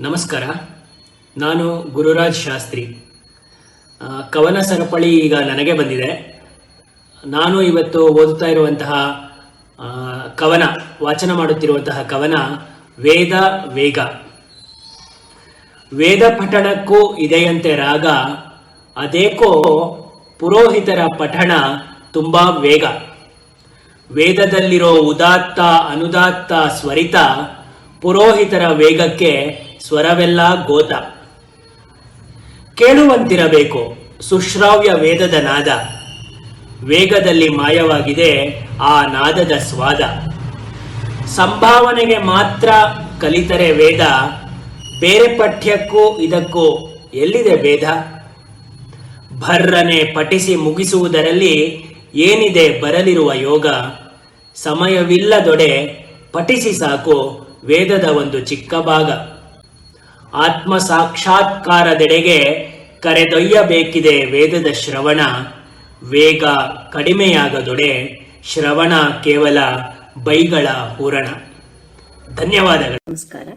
ನಮಸ್ಕಾರ. ನಾನು ಗುರುರಾಜ್ ಶಾಸ್ತ್ರಿ. ಕವನ ಸರಪಳಿ ಈಗ ನನಗೆ ಬಂದಿದೆ. ನಾನು ಇವತ್ತು ಓದುತ್ತಾ ಇರುವಂತಹ ಕವನ, ವಾಚನ ಮಾಡುತ್ತಿರುವಂತಹ ಕವನ ವೇದ ವೇಗ. ವೇದ ಪಠಣಕ್ಕೂ ಇದೆಯಂತೆ ರಾಗ, ಅದೇಕೋ ಪುರೋಹಿತರ ಪಠಣ ತುಂಬಾ ವೇಗ. ವೇದದಲ್ಲಿರೋ ಉದಾತ್ತ, ಅನುದಾತ್ತ, ಸ್ವರಿತ ಪುರೋಹಿತರ ವೇಗಕ್ಕೆ ಸ್ವರವೆಲ್ಲ ಗೋತ ಕೇಳುವಂತಿರಬೇಕು, ಸುಶ್ರಾವ್ಯ ವೇದದ ನಾದ. ವೇಗದಲ್ಲಿ ಮಾಯವಾಗಿದೆ ಆ ನಾದದ ಸ್ವಾದ. ಸಂಭಾವನೆಗೆ ಮಾತ್ರ ಕಲಿತರೆ ವೇದ, ಬೇರೆ ಪಠ್ಯಕ್ಕೂ ಇದಕ್ಕೂ ಎಲ್ಲಿದೆ ಭೇದ? ಭರ್ರನೆ ಪಠಿಸಿ ಮುಗಿಸುವುದರಲ್ಲಿ ಏನಿದೆ ಬರಲಿರುವ ಯೋಗ? ಸಮಯವಿಲ್ಲದೊಡೆ ಪಠಿಸಿ ಸಾಕು ವೇದದ ಒಂದು ಚಿಕ್ಕ ಭಾಗ. ಆತ್ಮ ಸಾಕ್ಷಾತ್ಕಾರದೆಡೆಗೆ ಕರೆದೊಯ್ಯಬೇಕಿದೆ ವೇದದ ಶ್ರವಣ. ವೇಗ ಕಡಿಮೆಯಾಗದೊಡೆ ಶ್ರವಣ ಕೇವಲ ಬೈಗಳ ಹೂರಣ. ಧನ್ಯವಾದಗಳು. ನಮಸ್ಕಾರ.